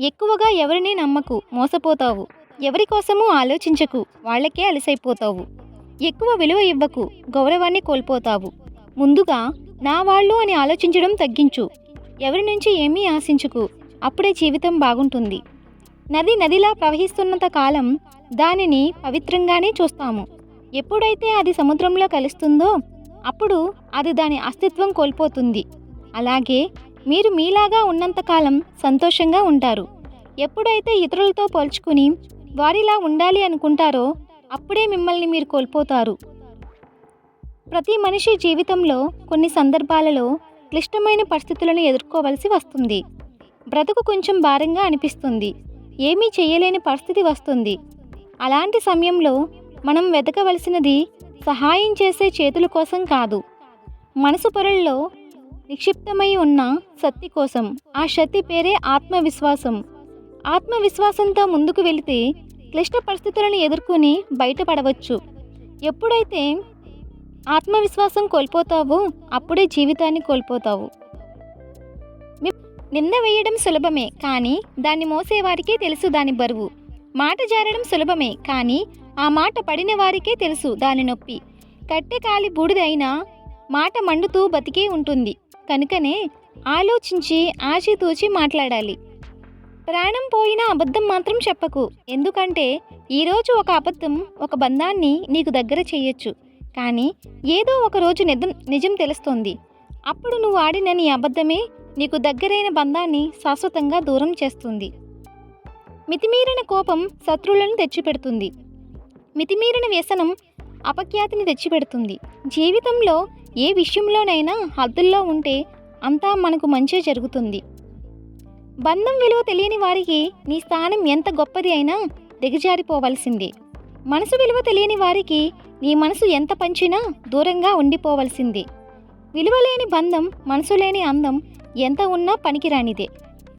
ఎక్కువగా ఎవరిని నమ్మకు మోసపోతావు. ఎవరి కోసమూ ఆలోచించకు వాళ్ళకే అలసైపోతావు. ఎక్కువ విలువ ఇవ్వకు గౌరవాన్ని కోల్పోతావు. ముందుగా నా వాళ్ళు అని ఆలోచించడం తగ్గించు. ఎవరి నుంచి ఏమీ ఆశించుకు అప్పుడే జీవితం బాగుంటుంది. నది నదిలా ప్రవహిస్తున్నంత కాలం దానిని పవిత్రంగానే చూస్తాము. ఎప్పుడైతే అది సముద్రంలో కలుస్తుందో అప్పుడు అది దాని అస్తిత్వం కోల్పోతుంది. అలాగే మీరు మీలాగా ఉన్నంతకాలం సంతోషంగా ఉంటారు. ఎప్పుడైతే ఇతరులతో పోల్చుకుని వారిలా ఉండాలి అనుకుంటారో అప్పుడే మిమ్మల్ని మీరు కోల్పోతారు. ప్రతి మనిషి జీవితంలో కొన్ని సందర్భాలలో క్లిష్టమైన పరిస్థితులను ఎదుర్కోవలసి వస్తుంది. బ్రతుకు కొంచెం భారంగా అనిపిస్తుంది. ఏమీ చేయలేని పరిస్థితి వస్తుంది. అలాంటి సమయంలో మనం వెతకవలసినది సహాయం చేసే చేతుల కోసం కాదు. మనసు పొరల్లో నిక్షిప్తమై ఉన్న శక్తి కోసం. ఆ శక్తి పేరే ఆత్మవిశ్వాసం. ఆత్మవిశ్వాసంతో ముందుకు వెళితే క్లిష్ట పరిస్థితులను ఎదుర్కొని బయటపడవచ్చు. ఎప్పుడైతే ఆత్మవిశ్వాసం కోల్పోతావో అప్పుడే జీవితాన్ని కోల్పోతావు. నింద వేయడం సులభమే కానీ దాన్ని మోసేవారికే తెలుసు దాని బరువు. మాట జారడం సులభమే కానీ ఆ మాట పడిన వారికే తెలుసు దాని నొప్పి. కట్టె కాలి బూడిదైనా మాట మండుతూ బతికే ఉంటుంది. కనుకనే ఆలోచించి ఆచితూచి మాట్లాడాలి. ప్రాణం పోయినా అబద్ధం మాత్రం చెప్పకు. ఎందుకంటే ఈరోజు ఒక అబద్ధం ఒక బంధాన్ని నీకు దగ్గర చేయొచ్చు. కానీ ఏదో ఒక రోజు నిజం నిజం తెలుస్తుంది. అప్పుడు నువ్వు ఆడిన నీ అబద్ధమే నీకు దగ్గరైన బంధాన్ని శాశ్వతంగా దూరం చేస్తుంది. మితిమీరిన కోపం శత్రువులను తెచ్చిపెడుతుంది. మితిమీరిన వ్యసనం అపఖ్యాతిని తెచ్చిపెడుతుంది. జీవితంలో ఏ విషయంలోనైనా హద్దుల్లో ఉంటే అంతా మనకు మంచి జరుగుతుంది. బంధం విలువ తెలియని వారికి నీ స్థానం ఎంత గొప్పది అయినా దిగజారిపోవలసిందే. మనసు విలువ తెలియని వారికి నీ మనసు ఎంత పంచినా దూరంగా ఉండిపోవలసిందే. విలువలేని బంధం మనసు లేని అందం ఎంత ఉన్నా పనికిరానిదే.